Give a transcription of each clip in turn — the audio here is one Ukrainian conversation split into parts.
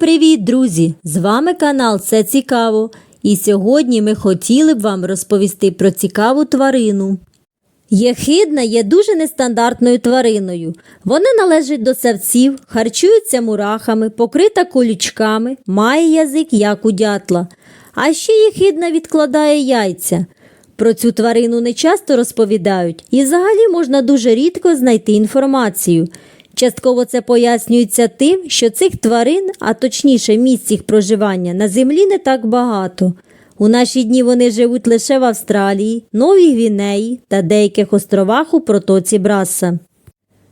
привіт, друзі! З вами канал Це Цікаво. І сьогодні ми хотіли б вам розповісти про цікаву тварину. Єхидна є дуже нестандартною твариною. Вона належить до савців, харчується мурахами, покрита колючками, має язик, як у дятла. А ще єхидна відкладає яйця. Про цю тварину не часто розповідають, і взагалі можна дуже рідко знайти інформацію. Частково це пояснюється тим, що цих тварин, а точніше місць їх проживання, на землі не так багато. У наші дні вони живуть лише в Австралії, Новій Гвінеї та деяких островах у протоці Браса.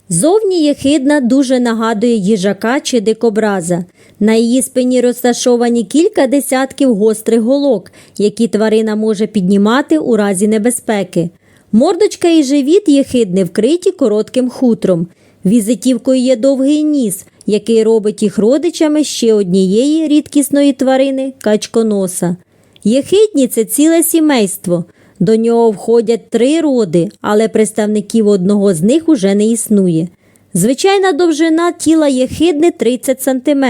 Зовні єхидна дуже нагадує їжака чи дикобраза. На її спині розташовані кілька десятків гострих голок, які тварина може піднімати у разі небезпеки. Мордочка і живіт єхидни вкриті коротким хутром. Візитівкою є довгий ніс, який робить їх родичами ще однієї рідкісної тварини качконоса. Єхидні це ціле сімейство. До нього входять три роди, але представників одного з них уже не існує. Звичайна довжина тіла єхидни 30 см.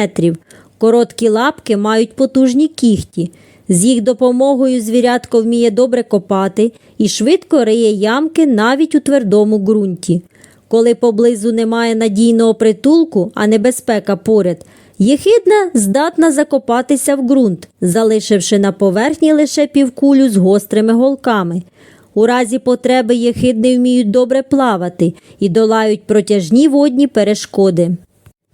Короткі лапки мають потужні кіхті. З їх допомогою звірятко вміє добре копати і швидко риє ямки навіть у твердому ґрунті. Коли поблизу немає надійного притулку, а небезпека поряд, єхидна здатна закопатися в ґрунт, залишивши на поверхні лише півкулю з гострими голками. У разі потреби єхидни вміють добре плавати і долають протяжні водні перешкоди.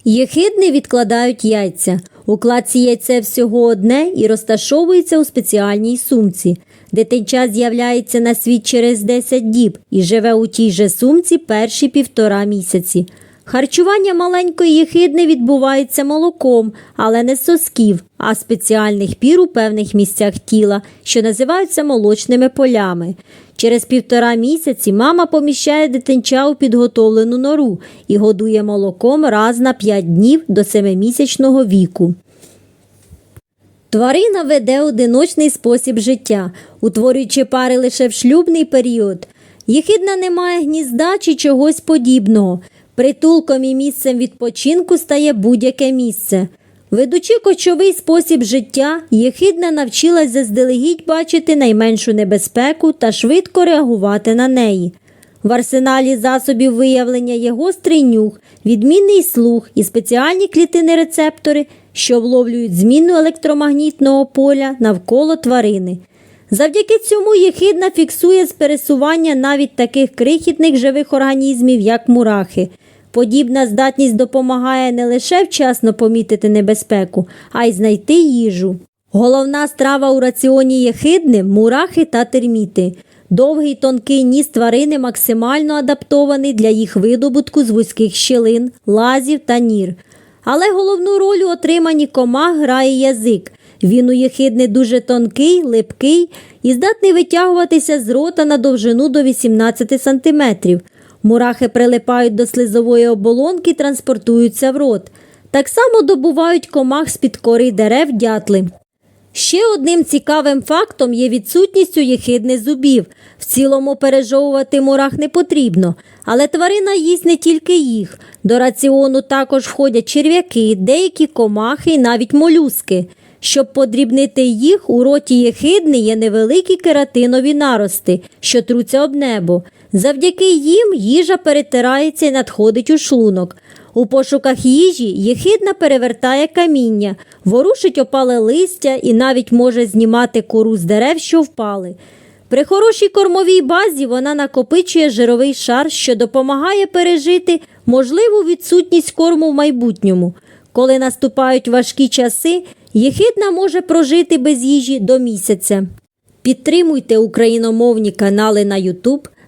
Єхидни відкладають яйця. У кладці яйце всього одне і розташовується у спеціальній сумці. Дитинча з'являється на світ через 10 діб і живе у тій же сумці перші півтора місяці. Харчування маленької єхидни відбувається молоком, але не з сосків, а спеціальних пір у певних місцях тіла, що називаються молочними полями. Через півтора місяці мама поміщає дитинча у підготовлену нору і годує молоком раз на 5 днів до семимісячного віку. Тварина веде одиночний спосіб життя, утворюючи пари лише в шлюбний період. Єхидна не має гнізда чи чогось подібного. Притулком і місцем відпочинку стає будь-яке місце. Ведучи кочовий спосіб життя, єхидна навчилась заздалегідь бачити найменшу небезпеку та швидко реагувати на неї. В арсеналі засобів виявлення є гострий нюх, відмінний слух і спеціальні клітини рецептори, що вловлюють зміну електромагнітного поля навколо тварини. Завдяки цьому єхидна фіксує з пересування навіть таких крихітних живих організмів, як мурахи. Подібна здатність допомагає не лише вчасно помітити небезпеку, а й знайти їжу. Головна страва у раціоні єхидни мурахи та терміти. Довгий тонкий ніс тварини максимально адаптований для їх видобутку з вузьких щілин, лазів та нір. Але головну роль у отриманні комах грає язик. Він у єхидни дуже тонкий, липкий і здатний витягуватися з рота на довжину до 18 см. Мурахи прилипають до слизової оболонки і транспортуються в рот. Так само добувають комах з-під кори дерев дятли. Ще одним цікавим фактом є відсутність у єхидни зубів. В цілому пережовувати мурах не потрібно, але тварина їсть не тільки їх. До раціону також входять черв'яки, деякі комахи і навіть молюски. Щоб подрібнити їх, у роті єхидни є невеликі кератинові нарости, що труться об небо. Завдяки їм їжа перетирається і надходить у шлунок. У пошуках їжі єхидна перевертає каміння, ворушить опале листя і навіть може знімати кору з дерев, що впали. При хорошій кормовій базі вона накопичує жировий шар, що допомагає пережити можливу відсутність корму в майбутньому. Коли наступають важкі часи, єхидна може прожити без їжі до місяця. Підтримуйте україномовні канали на YouTube,